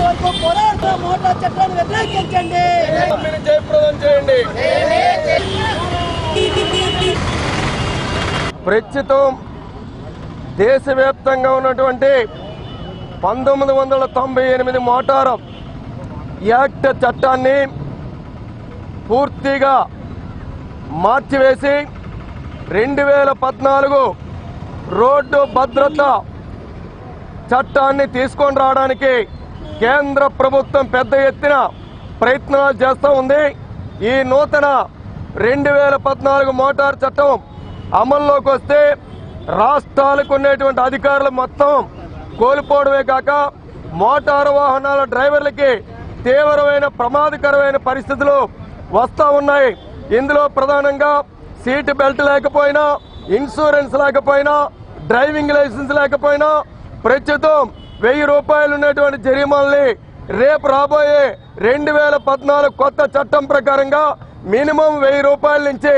వరకు పోరాడుతున్న మోటార్ చట్టాన్ని వ్యతిరేకించండి. జయప్రదం చేయండి. ప్రస్తుతం దేశవ్యాప్తంగా ఉన్నటువంటి పంతొమ్మిది వందల తొంభై ఎనిమిది మోటారు యాక్ట్ చట్టాన్ని పూర్తిగా మార్చివేసి రెండు వేల పద్నాలుగు రోడ్డు భద్రత చట్టాన్ని తీసుకొని రావడానికి కేంద్ర ప్రభుత్వం పెద్ద ఎత్తున ప్రయత్నాలు చేస్తూ ఉంది. ఈ నూతన రెండు వేల పద్నాలుగు మోటార్ చట్టం అమల్లోకి వస్తే రాష్ట్రాలకు ఉండేటువంటి అధికారులు మొత్తం కోల్పోవడమే కాక మోటారు వాహనాల డ్రైవర్లకి తీవ్రమైన ప్రమాదకరమైన పరిస్థితులు వస్తూ ఉన్నాయి. ఇందులో ప్రధానంగా సీట్ బెల్ట్ లేకపోయినా ఇన్సూరెన్స్ లేకపోయినా డ్రైవింగ్ లైసెన్స్ లేకపోయినా ప్రస్తుతం వెయ్యి రూపాయలు ఉన్నటువంటి జరిమాల్ని రేపు రాబోయే రెండు వేల పద్నాలుగు కొత్త చట్టం ప్రకారంగా మినిమం వెయ్యి రూపాయల నుంచి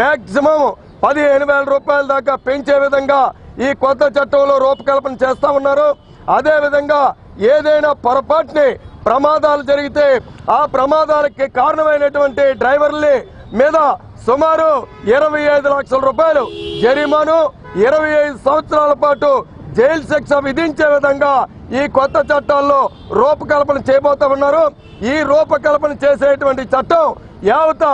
మ్యాక్సిమం పదిహేను వేల రూపాయల దాకా పెంచే విధంగా ఈ కొత్త చట్టంలో రూపకల్పన చేస్తా ఉన్నారు. అదేవిధంగా ఏదైనా పొరపాటుని ప్రమాదాలు జరిగితే ఆ ప్రమాదాలకి కారణమైనటువంటి డ్రైవర్ని మీద సుమారు ఇరవై ఐదు లక్షల రూపాయలు జరిమాను ఇరవై ఐదు సంవత్సరాల పాటు జైలు శిక్ష విధించే విధంగా ఈ కొత్త చట్టాల్లో రూపకల్పన చేయబోతా ఉన్నారు. ఈ రూపకల్పన చేసేటువంటి చట్టం యావత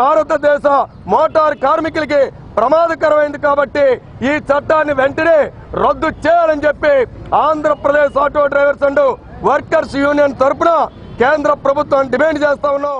భారతదేశ మోటార్ కార్మికులకి ప్రమాదకరమైంది కాబట్టి ఈ చట్టాన్ని వెంటనే రద్దు చేయాలని చెప్పి Andhra Pradesh auto drivers and workers union తరపున కేంద్ర ప్రభుత్వం డిమాండ్ చేస్తా ఉన్నాం.